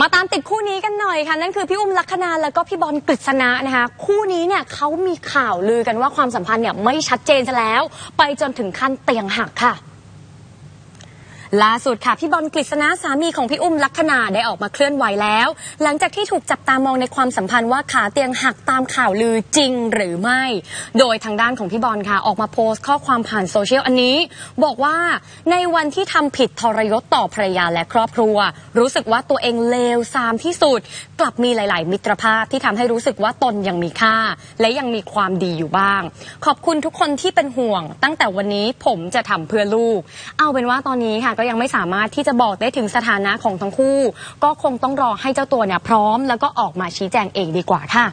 มาตามติดคู่นี้กันหน่อยค่ะ นั่นคือพี่อุ้มลักษณาแล้วก็พี่บอลกฤษณะนะคะ คู่นี้เนี่ยเขามีข่าวลือกันว่าความสัมพันธ์เนี่ยไม่ชัดเจนซะแล้ว ไปจนถึงขั้นเตียงหักค่ะ ล่าสุดค่ะ พี่บอลกฤษณะสามีของพี่อุ้มลักษณาได้ออกมาเคลื่อนไหวแล้ว หลังจากที่ถูกจับตามองในความสัมพันธ์ว่าขาเตียงหักตามข่าวลือจริงหรือไม่ โดยทางด้านของพี่บอลค่ะ ออกมาโพสต์ข้อความผ่านโซเชียลอันนี้ บอกว่าในวันที่ทำผิดทรยศต่อภรรยาและครอบครัว รู้สึกว่าตัวเองเลวทรามที่สุด กลับมีหลาย ๆ มิตรภาพที่ทำให้รู้สึกว่าตนยังมีค่า และยังมีความดีอยู่บ้าง ขอบคุณทุกคนที่เป็นห่วง ตั้งแต่วันนี้ผมจะทำเพื่อลูก เอาเป็นว่าตอนนี้ค่ะก็ยังไม่สามารถที่จะบอกได้ถึงสถานะของทั้งคู่ ก็คงต้องรอให้เจ้าตัวเนี่ยพร้อมแล้วก็ออกมาชี้แจงเองดีกว่าค่ะ